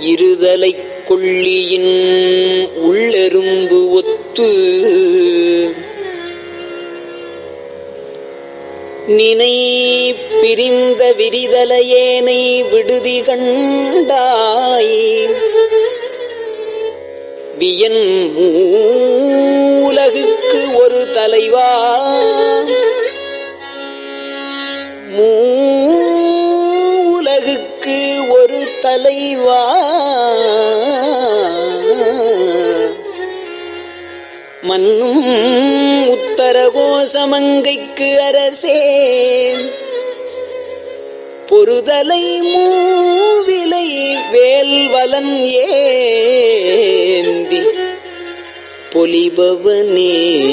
இருதலை கொள்ளியின் உள்ளெரும்பு ஒத்து. நினை பிரிந்த விரிதலையேனை விடுதி கண்டாய் வியன் மூலகுக்கு ஒரு தலைவா. மூ தலைவா. மன்னும் உத்தரகோசமங்கைக்கு அரசே. பொறுதலை மூவிலை வேல்வலன் ஏந்தி பொலிபவனே.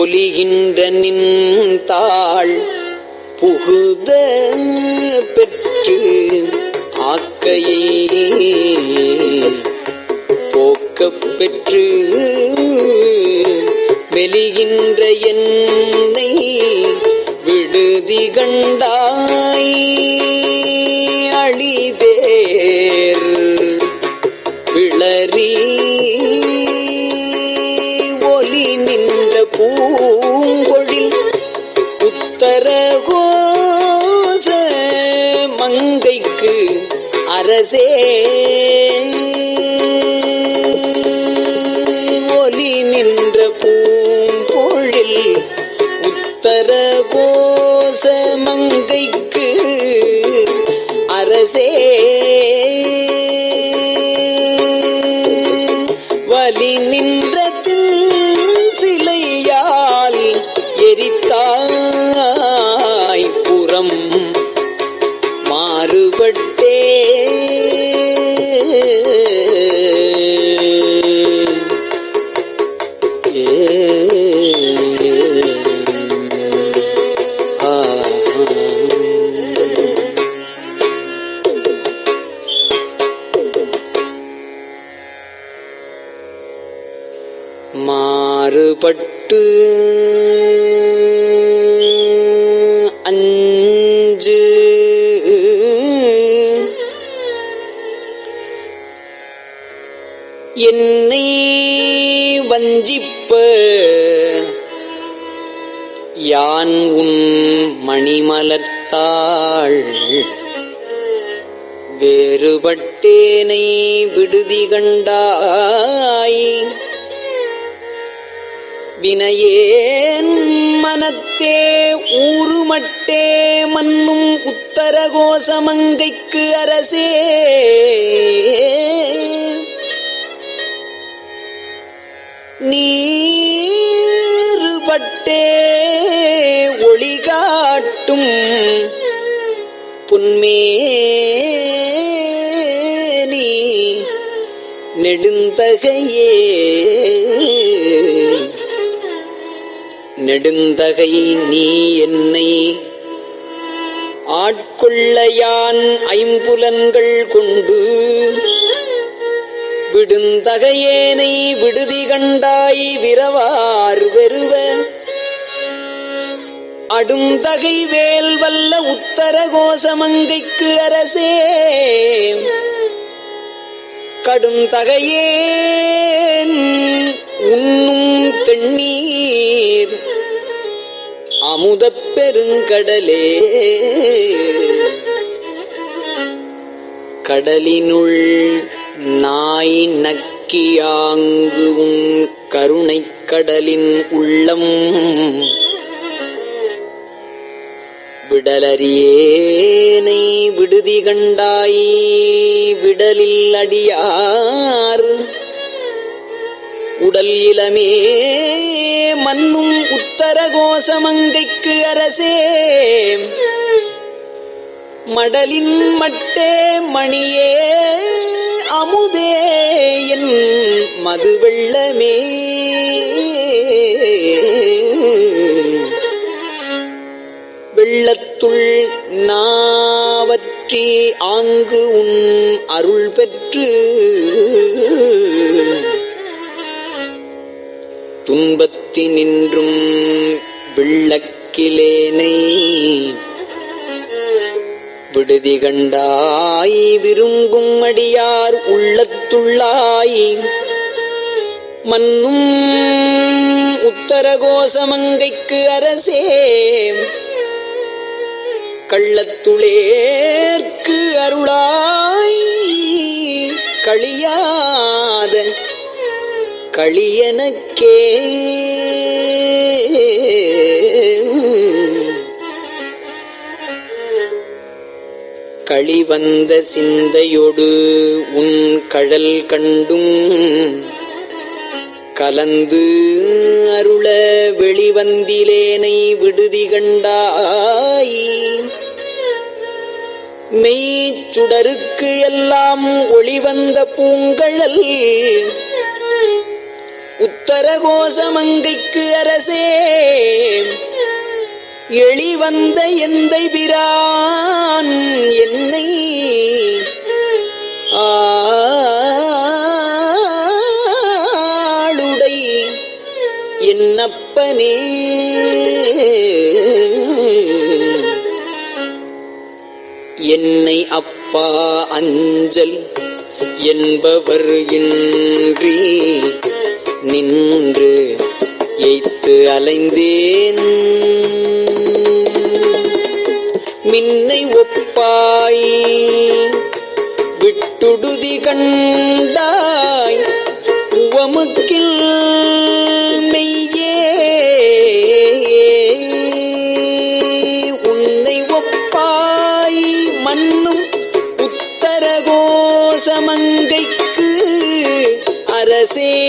பொலிகின்ற நின் தாள் புகுத பெற்று ஆக்கையே போக்க பெற்று வெளிகின்ற என் பட்டு அஞ்சு. என்னை வஞ்சிப்ப யான் உன் மணிமலர்த்தாள்? வேறுபட்டேனை விடுதி கண்டாய் வினையேன் மனத்தே ஊருமட்டே மன்னும் உத்தரகோசமங்கைக்கு அரசே. நீருபட்டே ஒளி காட்டும் புன்மேனி நெடுந்தகையே. நெடுந்தகை நீ என்னை. ஆட்கொள்ளையான் ஐம்புலன்கள் கொண்டு விடுந்தகையேனை விடுதி கண்டாய் விரவார் வெறுவ. அடுந்தகை வேல் வல்ல உத்தர கோசமங்கைக்கு அரசே. கடும் தகையேன் உண்ணும் தெண்ணீர். அமுதப் பெருங்கடலே கடலினுள் நாய் நக்கியாங்கு உன் கருணைக் கடலின் உள்ளம். விடலறியேனை விடுதி கண்டாய் விடலில் அடியார். உடல் இளமே மன்னும் உத்தர கோசமங்கைக்கு அரசே. மடலின் மட்டே மணியே அமுதே என் மது வெள்ளமே வெள்ளத்துள் நாவற்றி ஆங்கு உன் அருள் பெற்று துன்பத்தினின்றும் நின்றும் விளக்கிலேனை விடுதி கண்டாய் விரும்பும் அடியார் உள்ளத்துள்ளாய். மன்னும் உத்தரகோசமங்கைக்கு அரசே. கள்ளத்துளேற்கு அருளாய். கழியாத களியனக்கே. களிவந்த சிந்தையொடு உன் கடல் கண்டும். கலந்து அருள வெளிவந்திலேனை விடுதி கண்டாய் மெய்ச்சுடருக்கு எல்லாம் ஒளிவந்த பூங்கழல். உத்தரகோசமங்கைக்கு அரசே எளிவந்த எந்தை பிரான் என்னை ஆளுடை என்னப்பனே. என்னை அப்பா அஞ்சல் என்பவர் இன்றி நின்று எய்த்து அலைந்தேன். மின்னை ஒப்பாய் விட்டுடுதி கண்டாய். உவமுக்கில் மெய்யே. உன்னை ஒப்பாய் மன்னும் உத்தரகோசமங்கைக்கு அரசே.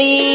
என்னை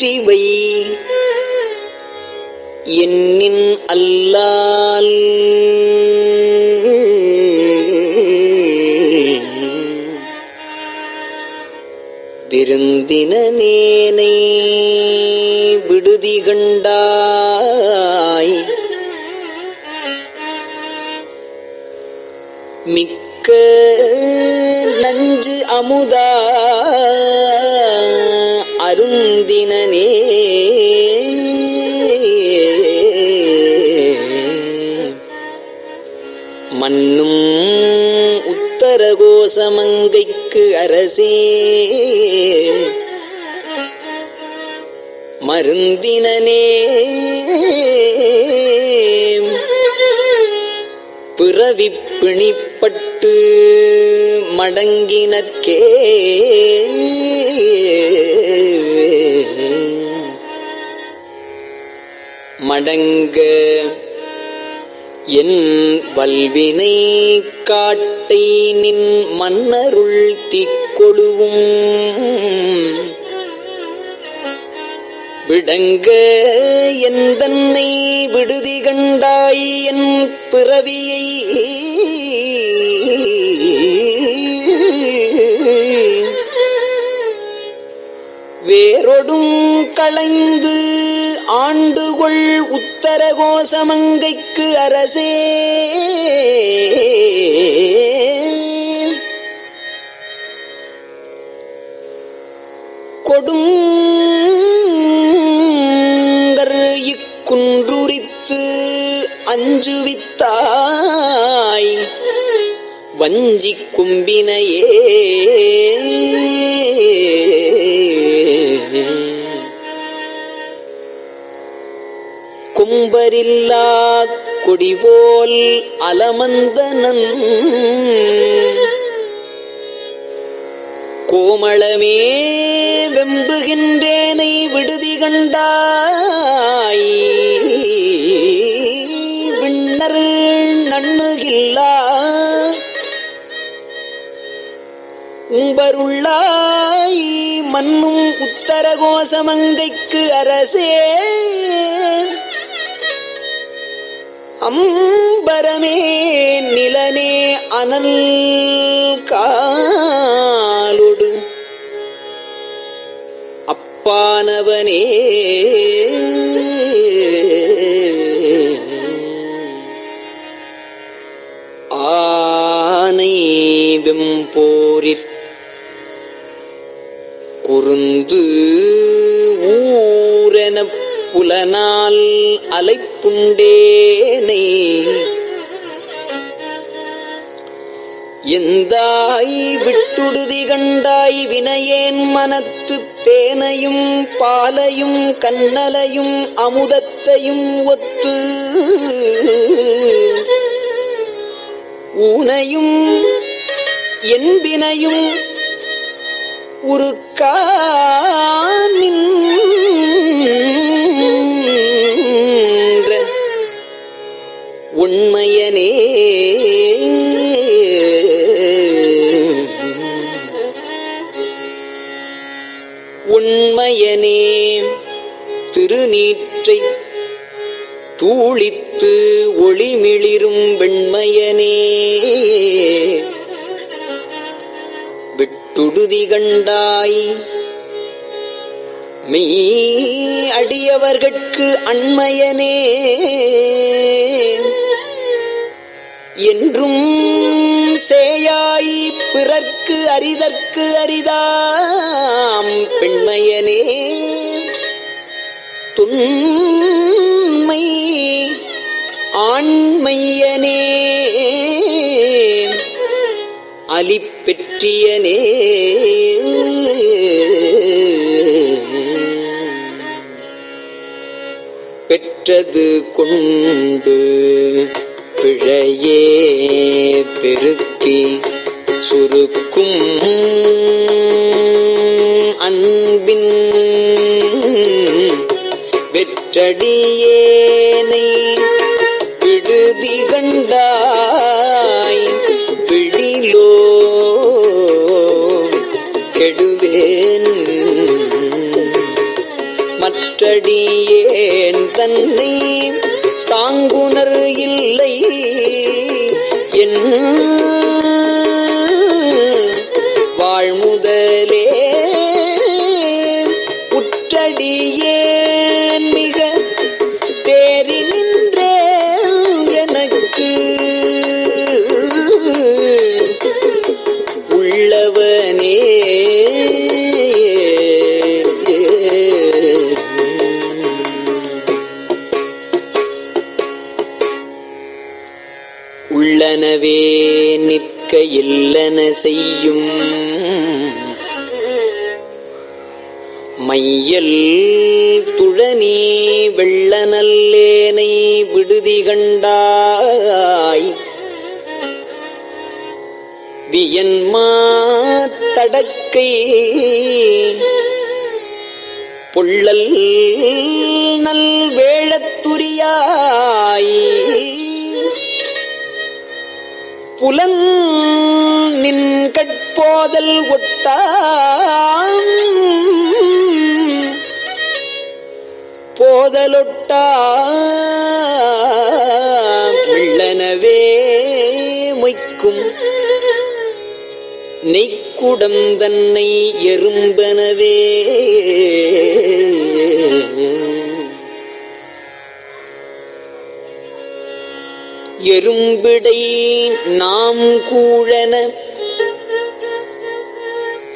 ஒற்றிவை என்னின் அல்லால். விருந்தினேனை விடுதி கண்டாய் மிக்க நஞ்சு அமுதா. அருந்தினே மண்ணும் உத்தரகோசமங்கைக்கு அரசே. மருந்தினே பிறவிப் பிணிப்பட்டு மடங்கினற்கே மடங்க என் வல்வினை காட்டை நின் மன்னருள் திக்கொடுவும் விடங்க என் தன்னை விடுதி கண்டாய் என் பிறவியை வேரொடும் களைந்து ஆண்டுகொள் உத்தரகோசமங்கைக்கு அரசே. கொடுங்கர் இக்குன்றுரித்து அஞ்சுவித்தாய். வஞ்சி கும்பினையே. கும்பரில்லா கொடிபோல் அலமந்தனன். கோமளமே வெம்புகின்றேனை விடுதி கண்டாய். விண்ணர் நண்ணுகில்லா. உம்பருள்ளாய் மன்னும் உத்தரகோசமங்கைக்கு அரசே. அம்பரமே நிலனே அனல் காலொடு. அப்பானவனே. ஆனை வெம்போரிற் குருந்து ஊரென புலனால் புண்டேனை எந்தாய் விட்டுடுதி கண்டாய் வினையேன் மனத்து தேனையும் பாலையும் கண்ணலையும் அமுதத்தையும் ஒத்து. ஊனையும் என்பினையும் உருக்கானின்ற ஊழித்து ஒளிமிளிரும் வெண்மையனே. விட்டுடுதி கண்டாய். மெய் அடியவர்கட்கு அண்மையனே. என்றும் சேயாய் பிறர்க்கு அரிதற்கு அரிதாம் பெண்மையனே. ஆண்மை ஆண்மையனே. அலிப்பெற்றியனே பெற்றது கொண்டு பிழையே பெருக்கி சுருக்கும் அன்பின் செடியேனை மையல் துழனி வெள்ளநல்லேனை விடுதி கண்டாய். வியன்மா தடக்கை பொள்ளல் நல் வேழத்துரியாய். புலன் நின் கட்போதல் ஒட்டாம். ஓதலொட்டா பிள்ளனவே மொய்க்கும். நெய்க்குடம் தன்னை எறும்பெனவே. எறும்பிடை நாம் கூழன.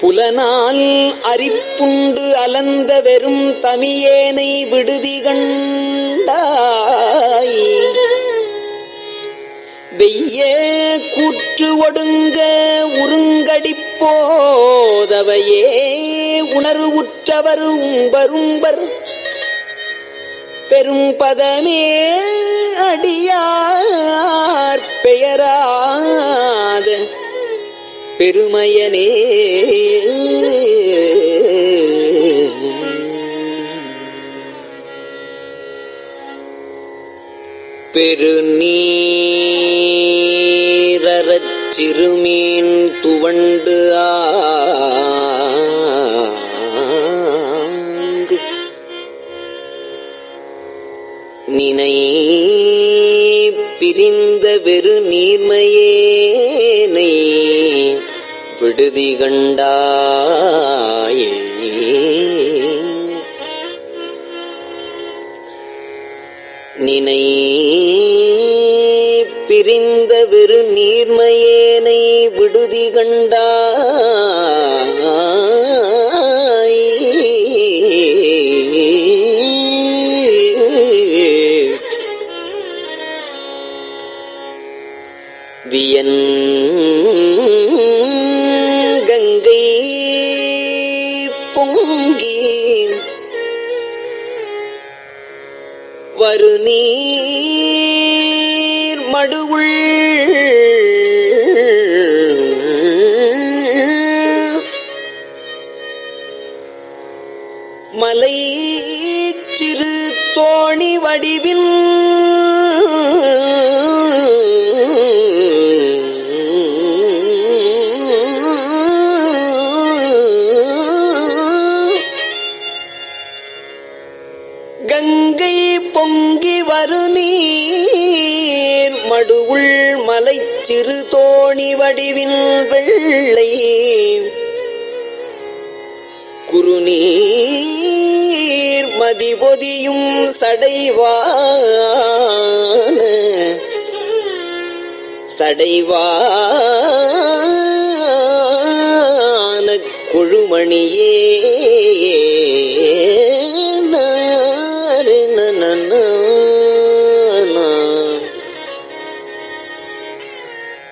புலனால் அரிப்புண்டு அலந்த வெறும் தமியேனை விடுதி கண்டாய். வெய்ய கூற்று ஒடுங்க உருங்கடிப்போதவையே உணர்வுற்றவர் உம்பரும்பர் பெரும் பதமே அடியார் பெயராத பெருமையனே. பெருநீரறச் சிறுமீன் துவண்டு ஆ விடுதி கண்டாயே. நினை பிரிந்த வெறு நீர்மையேனை விடுதி கண்டா. வடிவின் கங்கை பொங்கி வரு நீர் மடுவுள் மலை சிறு தோணி வடிவின் வெள்ளை. மதி மதிபொதியும் சடைவான. சடைவான கொழுமணியே.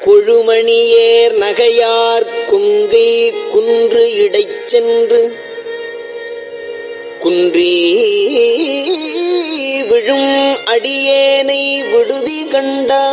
கொழுமணியேர் நகையார் குங்கை குன்று இடைச் சென்று குன்றி விழும் அடியேனை விடுதி கண்டாய்.